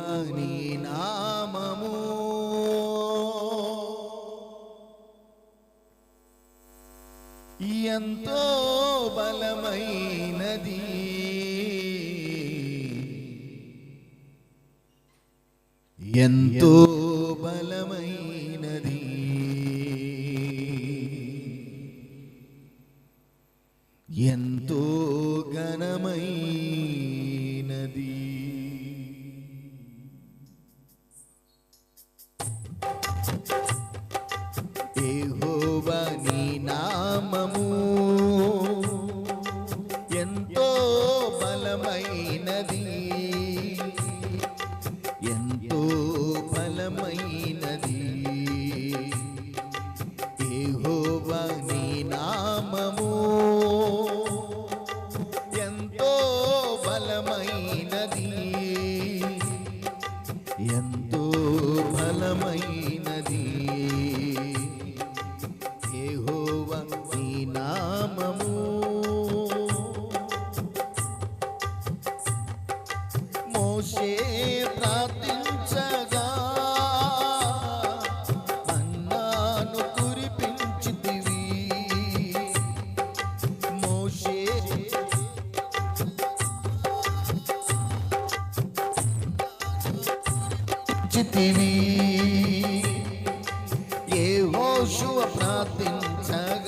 నీ నామము. ఎంతో బలమైనది. ఎంతో నీ నామము. ఎంతో బలమైనది. ఎంతో బలమైనది. నీ నామము. ఎంతో బలమైనది. ఎంత మోషే ప్రార్థించగా అన్నాను కురిపించితివి. మోషే చితివి ఏ హోషువ ప్రార్థించగా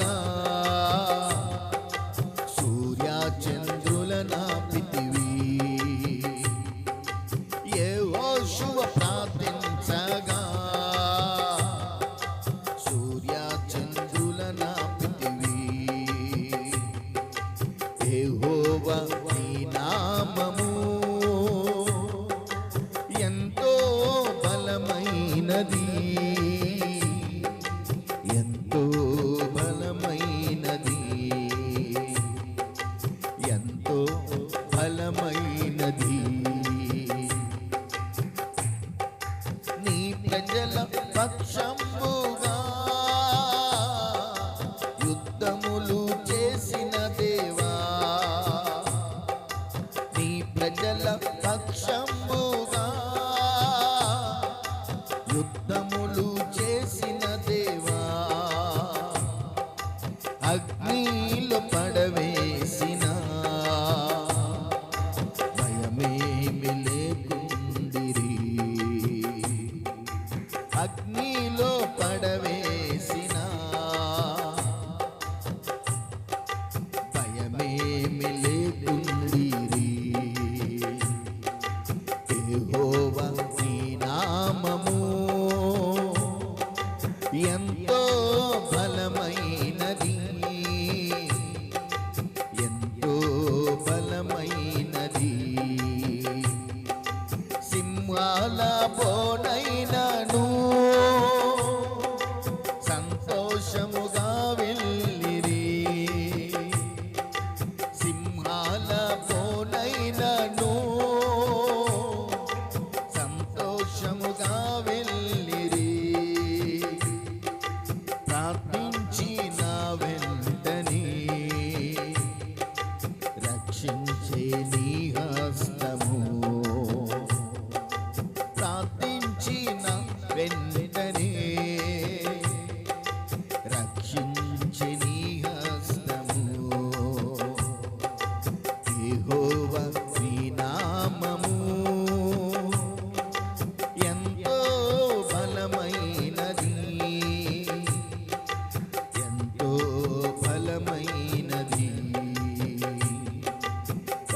वाला बो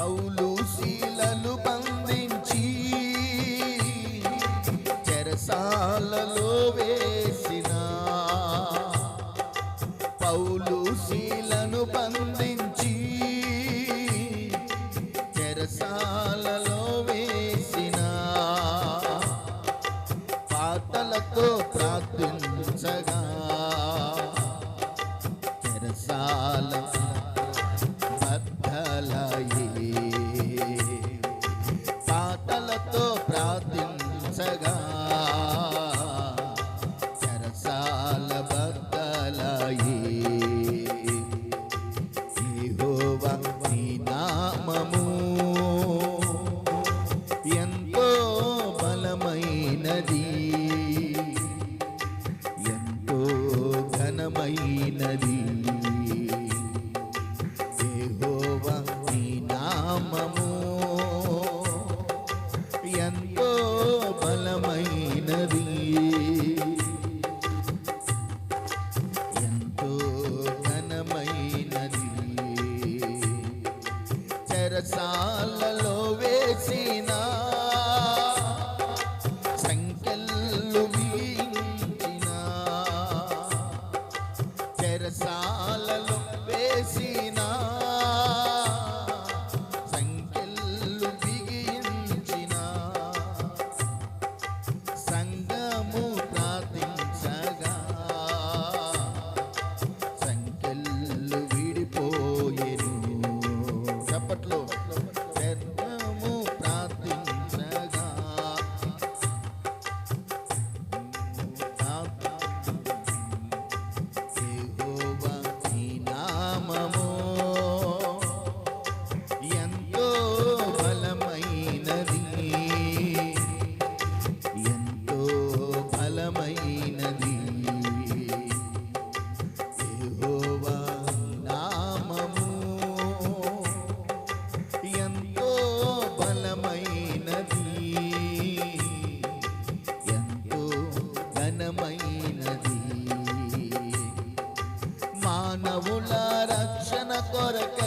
paulo చెరసాలలో వేసి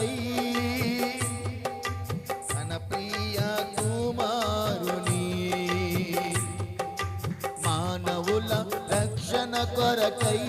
కొరకై తన ప్రియ కుమారుని మానవుల రక్షణ కొరకై